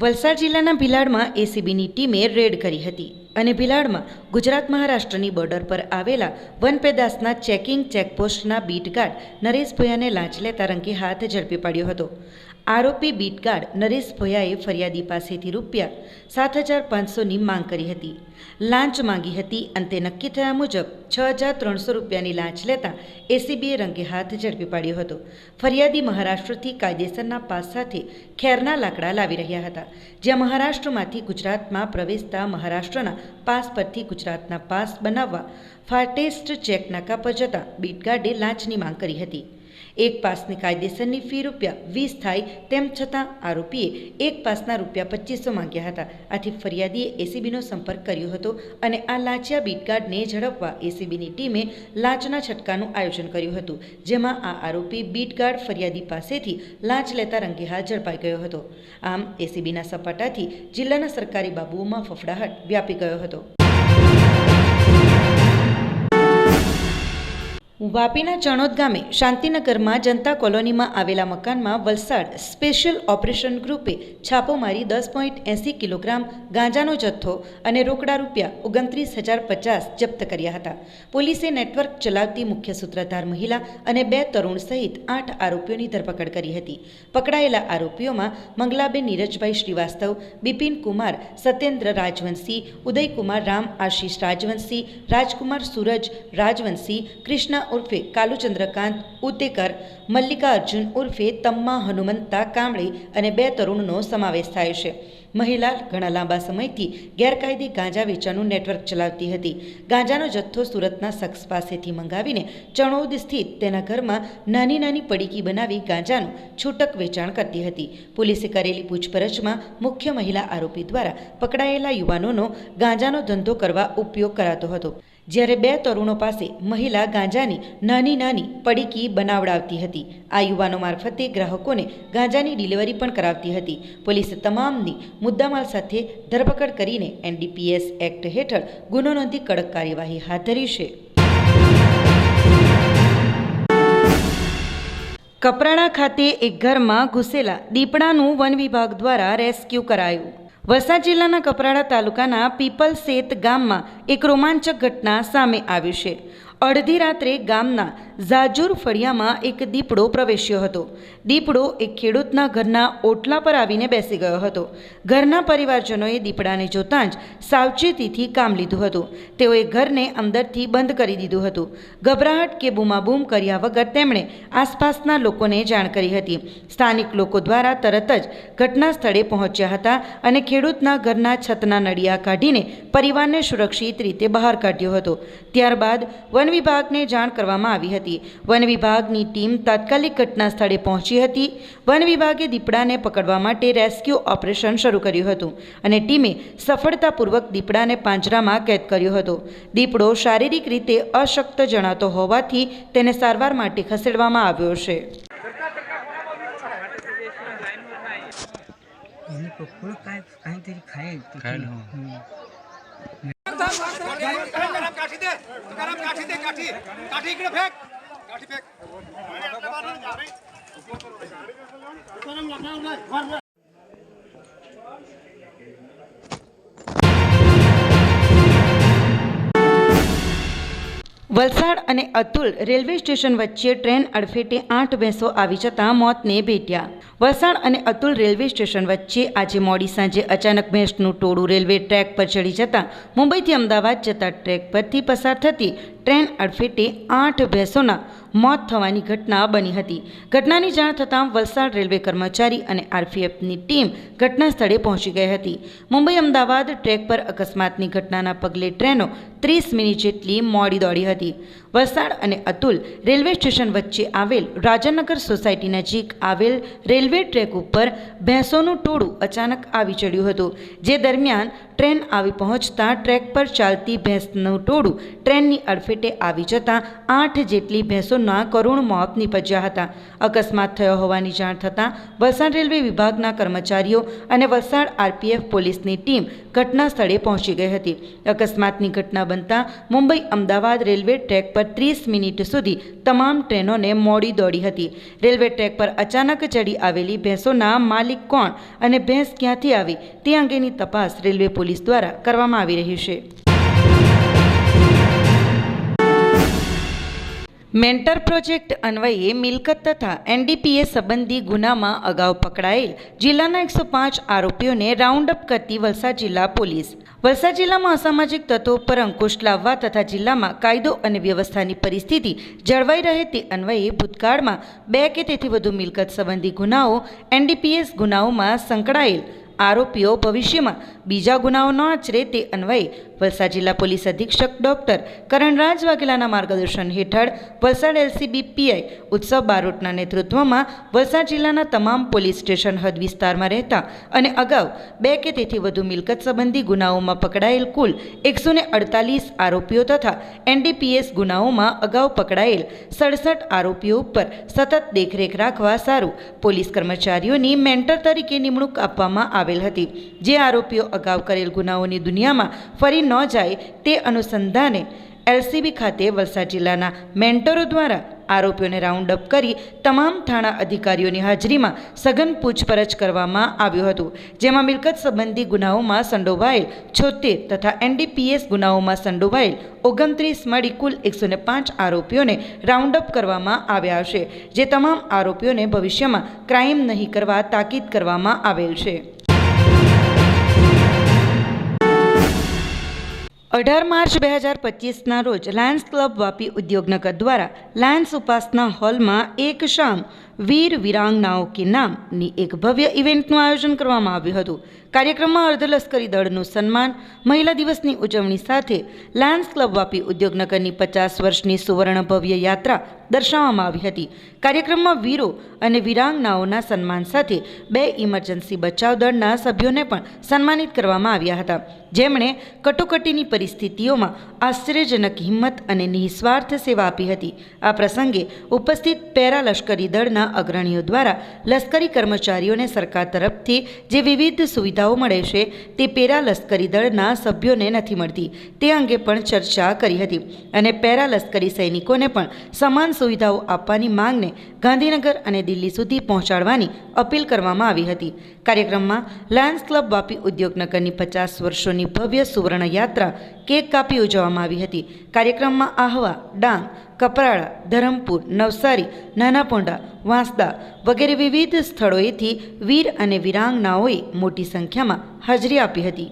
વલસાડ જિલ્લાના ભિલાડમાં એસીબીની ટીમે રેડ કરી હતી અને ભિલાડમાં ગુજરાત મહારાષ્ટ્રની બોર્ડર પર આવેલા વનપેદાસના ચેકિંગ ચેકપોસ્ટના બીટગાર્ડ નરેશ ભોયાને લાંચ લેતા રંગે હાથ ઝડપી પાડ્યો હતો. આરોપી બીટગાર્ડ નરેશ ભોયાએ ફરિયાદી પાસેથી રૂપિયા સાત હજાર પાંચસોની માંગ કરી હતી. લાંચ માંગી હતી અંતે નક્કી થયા મુજબ છ હજાર ત્રણસો રૂપિયાની લાંચ લેતા એસીબીએ રંગે હાથ ઝડપી પાડ્યો હતો. ફરિયાદી મહારાષ્ટ્રથી કાયદેસરના પાસ સાથે ખેરના લાકડા લાવી રહ્યા હતા. જ્યાં મહારાષ્ટ્રમાંથી ગુજરાતમાં પ્રવેશતા મહારાષ્ટ્રના પાસ પરથી ગુજરાતના પાસ બનાવવા ફાટેસ્ટ ચેક નાકા પર જતા બીટગાર્ડે લાંચની માંગ કરી હતી. એક પાસની કાયદેસરની ફી રૂપિયા વીસ થાય તેમ છતાં આરોપીએ એક પાસના રૂપિયા પચીસો માંગ્યા હતા. આથી ફરિયાદીએ એસીબીનો સંપર્ક કર્યો હતો અને આ લાંચિયા બીટગાર્ડને ઝડપવા એસીબીની ટીમે લાંચના છટકાનું આયોજન કર્યું હતું, જેમાં આ આરોપી બીટગાર્ડ ફરિયાદી પાસેથી લાંચ લેતા રંગેહાથ ઝડપાઈ ગયો હતો. આમ, એસીબીના સપાટાથી જિલ્લાના સરકારી બાબુઓમાં ફફડાહટ વ્યાપી ગયો હતો. વાપીના ચણોદ ગામે શાંતિનગરમાં જનતા કોલોનીમાં આવેલા મકાનમાં વલસાડ સ્પેશિયલ ઓપરેશન ગ્રુપે છાપો મારી દસ પોઈન્ટ એંસી કિલોગ્રામ ગાંજાનો જથ્થો અને રોકડા રૂપિયા ઓગણત્રીસ હજાર પચાસ જપ્ત કર્યા હતા. પોલીસે નેટવર્ક ચલાવતી મુખ્ય સૂત્રધાર મહિલા અને બે તરુણ સહિત આઠ આરોપીઓની ધરપકડ કરી હતી. પકડાયેલા આરોપીઓમાં મંગલાબેન નીરજભાઈ શ્રીવાસ્તવ, બિપિન કુમાર, સત્યેન્દ્ર રાજવંશી, ઉદયકુમાર રામ, આશીષ રાજવંશી, રાજકુમાર સૂરજ રાજવંશી, કૃષ્ણા ઉર્ફે કાલુચંદ્રકાંત ઉતેકર મલ્લિકા અર્જુન ઉર્ફે તમ્મા હનુમંતા કામળી અને બે તરુણનો સમાવેશ થાય છે. મહિલા ઘણા લાંબા સમયથી ગેરકાયદે ગાંજા વેચાણનું નેટવર્ક ચલાવતી હતી. ગાંજાનો જથ્થો સુરતના શખ્સ પાસેથી મંગાવીને ચણોદ સ્થિત તેના ઘરમાં નાની નાની પડીકી બનાવી ગાંજાનું છૂટક વેચાણ કરતી હતી. પોલીસે કરેલી પૂછપરછમાં મુખ્ય મહિલા આરોપી દ્વારા પકડાયેલા યુવાનોનો ગાંજાનો ધંધો કરવા ઉપયોગ કરાતો હતો. જ્યારે બે તરુણો પાસે મહિલા ગાંજાની નાની નાની પડીકી બનાવડાવતી હતી. આ યુવાનો મારફતે ગ્રાહકોને ગાંજાની ડિલિવરી પણ કરાવતી હતી. પોલીસે તમામની મુદ્દામાલ સાથે ધરપકડ કરીને એનડીપીએસ એક્ટ હેઠળ ગુનો નોંધી કડક કાર્યવાહી હાથ ધરી છે. કપરાણા ખાતે એક ઘરમાં ઘૂસેલા દીપડાનું વન વિભાગ દ્વારા રેસ્ક્યુ કરાયું. વલસાડ જિલ્લાના કપરાડા તાલુકાના પીપલ સેત ગામમાં એક રોમાંચક ઘટના સામે આવી છે. અડધી રાત્રે ગામના ઝાજુર ફળિયામાં એક દીપડો પ્રવેશ્યો હતો. દીપડો એક ખેડૂતના ઘરના ઓટલા પર આવીને બેસી ગયો હતો. ઘરના પરિવારજનોએ દીપડાને જોતાં જ સાવચેતીથી કામ લીધું હતું. તેઓએ ઘરને અંદરથી બંધ કરી દીધું હતું. ગભરાહટ કે બૂમાબૂમ કર્યા વગર તેમણે આસપાસના લોકોને જાણ કરી હતી. સ્થાનિક લોકો દ્વારા તરત જ ઘટના સ્થળે પહોંચ્યા હતા અને ખેડૂતના ઘરના છતના નળિયા કાઢીને પરિવારને સુરક્ષિત રીતે બહાર કાઢ્યો હતો. ત્યારબાદ વન વિભાગને જાણ કરવામાં આવી હતી. વન વિભાગની ટીમ તાત્કાલિક ઘટના સ્થળે પહોંચી હતી. વન વિભાગે દીપડાને પકડવા માટે રેસ્ક્યુ ઓપરેશન શરૂ કર્યું હતું અને ટીમે સફળતાપૂર્વક દીપડાને પાંજરામાં કેદ કર્યો હતો. દીપડો શારીરિક રીતે અશક્ત જણાતો હોવાથી તેને સારવાર માટે ખસેડવામાં આવ્યો છે. એને काठी दे गरम काठी दे काठी काठी इकडे फेक काठी फेक વલસાડ અને અતુલ રેલવે સ્ટેશન વચ્ચે ટ્રેન અડફેટે આઠ ભેંસો આવી જતાં મોતને ભેટ્યા. વલસાડ અને અતુલ રેલવે સ્ટેશન વચ્ચે આજે મોડી સાંજે અચાનક ભેંસનું ટોળું રેલવે ટ્રેક પર ચડી જતાં મુંબઈથી અમદાવાદ જતા ટ્રેક પરથી પસાર થતી ટ્રેન અડફેટે આઠ ભેંસોના મોત થવાની ઘટના બની હતી. ઘટનાની જાણ થતાં વલસાડ રેલવે કર્મચારી અને આરપીએફની ટીમ ઘટના સ્થળે પહોંચી ગઈ હતી. મુંબઈ અમદાવાદ ટ્રેક પર અકસ્માતની ઘટનાના પગલે ટ્રેનો ત્રીસ મિનિટ જેટલી મોડી દોડી હતી. વલસાડ અને અતુલ રેલવે સ્ટેશન વચ્ચે આવેલ રાજાનગર સોસાયટી નજીક આવેલ રેલવે ટ્રેક ઉપર ભેંસોનું ટોળું અચાનક આવી ચડ્યું હતું. જે દરમિયાન ટ્રેન આવી પહોંચતા ટ્રેક પર ચાલતી ભેંસનું ટોળું ટ્રેનની અડફેટે આવી જતાં આઠ જેટલી ભેંસોના કરુણ મોત નીપજ્યા હતા. અકસ્માત થયો હોવાની જાણ થતાં વલસાડ રેલવે વિભાગના કર્મચારીઓ અને વલસાડ આરપીએફ પોલીસની ટીમ ઘટના સ્થળે પહોંચી ગઈ હતી. અકસ્માતની ઘટના બનતા મુંબઈ અમદાવાદ રેલવે ટ્રેક પર પર ત્રીસ મિનિટ સુધી તમામ ટ્રેનોને મોડી દોડી હતી. રેલવે ટ્રેક પર અચાનક ચડી આવેલી ભેંસોના માલિક કોણ અને ભેંસ ક્યાંથી આવી તે અંગેની તપાસ રેલવે પોલીસ દ્વારા કરવામાં આવી રહી છે. મેન્ટર પ્રોજેક્ટ અન્વયે મિલકત તથા એનડીપીએસ સંબંધી ગુનામાં અગાઉ પકડાયેલ જિલ્લાના એકસો પાંચ આરોપીઓને રાઉન્ડ અપ કરતી વલસાડ જિલ્લા પોલીસ. વલસાડ જિલ્લામાં અસામાજિક તત્વો પર અંકુશ લાવવા તથા જિલ્લામાં કાયદો અને વ્યવસ્થાની પરિસ્થિતિ જળવાઈ રહે તે અન્વયે ભૂતકાળમાં બે કે તેથી વધુ મિલકત સંબંધી ગુનાઓ, એનડીપીએસ ગુનાઓમાં સંકળાયેલ આરોપીઓ ભવિષ્યમાં બીજા ગુનાઓ ન આચરે તે અન્વયે વલસાડ જિલ્લા પોલીસ અધિક્ષક ડોક્ટર કરણરાજ વાઘેલાના માર્ગદર્શન હેઠળ વલસાડ એલસીબી પીઆઈ ઉત્સવ બારોટના નેતૃત્વમાં વલસાડ જિલ્લાના તમામ પોલીસ સ્ટેશન હદ વિસ્તારમાં રહેતા અને અગાઉ બે કે તેથી વધુ મિલકત સંબંધી ગુનાઓમાં પકડાયેલ કુલ એકસો અડતાલીસ આરોપીઓ તથા એનડીપીએસ ગુનાઓમાં અગાઉ પકડાયેલ સડસઠ આરોપીઓ ઉપર સતત દેખરેખ રાખવા સારું પોલીસ કર્મચારીઓની મેન્ટર તરીકે નિમણૂક આપવામાં આવેલ હતી. જે આરોપીઓ અગાઉ કરેલ ગુનાઓની દુનિયામાં ફરી ન જાય તે અનુસંધાને એલસીબી ખાતે વલસાડ જિલ્લાના મેન્ટરો દ્વારા આરોપીઓને રાઉન્ડ અપ કરી તમામ થાણા અધિકારીઓની હાજરીમાં સઘન પૂછપરછ કરવામાં આવ્યું હતું, જેમાં મિલકત સંબંધી ગુનાઓમાં સંડોવાયેલ છોતેર તથા એનડીપીએસ ગુનાઓમાં સંડોવાયેલ ઓગણત્રીસ મળી કુલ એકસો ને પાંચ આરોપીઓને રાઉન્ડ અપ કરવામાં આવ્યા છે, જે તમામ આરોપીઓને ભવિષ્યમાં ક્રાઇમ નહીં કરવા તાકીદ કરવામાં આવેલ છે. અઢાર માર્ચ બે હજાર પચીસના રોજ લાયન્સ ક્લબ વાપી ઉદ્યોગનગર દ્વારા લાયન્સ ઉપાસના હોલમાં એક શામ વીર વિરાંગનાઓ કે નામની એક ભવ્ય ઇવેન્ટનું આયોજન કરવામાં આવ્યું હતું. કાર્યક્રમમાં અર્ધલશ્કરી દળનું સન્માન, મહિલા દિવસની ઉજવણી સાથે લાયન્સ ક્લબ વાપી ઉદ્યોગનગરની પચાસ વર્ષની સુવર્ણ ભવ્ય યાત્રા દર્શાવવામાં આવી હતી. કાર્યક્રમમાં વીરો અને વિરાંગનાઓના સન્માન સાથે બે ઇમરજન્સી બચાવ દળના સભ્યોને પણ સન્માનિત કરવામાં આવ્યા હતા. જેમણે કટોકટીની પરિસ્થિતિઓમાં આશ્ચર્યજનક હિંમત અને નિઃસ્વાર્થ સેવા આપી હતી. આ પ્રસંગે ઉપસ્થિત પેરા લશ્કરી દળના અગ્રણીઓ દ્વારા લશ્કરી કર્મચારીઓને સરકાર તરફથી જે વિવિધ સુવિધાઓ મળે છે, તે પેરા લશ્કરી દળના સભ્યોને નથી મળતી. તે અંગે પણ ચર્ચા કરી હતી અને પેરા લશ્કરી સૈનિકોને પણ સમાન સુવિધાઓ આપવાની માંગને ગાંધીનગર અને દિલ્હી સુધી પહોંચાડવાની અપીલ કરવામાં આવી હતી. કાર્યક્રમમાં લાયન્સ ક્લબ વાપી ઉદ્યોગનગરની પચાસ વર્ષોની ભવ્ય સુવર્ણ યાત્રા કેક કાપી ઉજવવામાં આવી હતી. કાર્યક્રમમાં આહવા, ડાંગ, કપરાડા, ધરમપુર, નવસારી, નાનાપોંડા, વાંસદા વગેરે વિવિધ સ્થળોએથી વીર અને વીરાંગનાઓએ મોટી સંખ્યામાં હાજરી આપી હતી.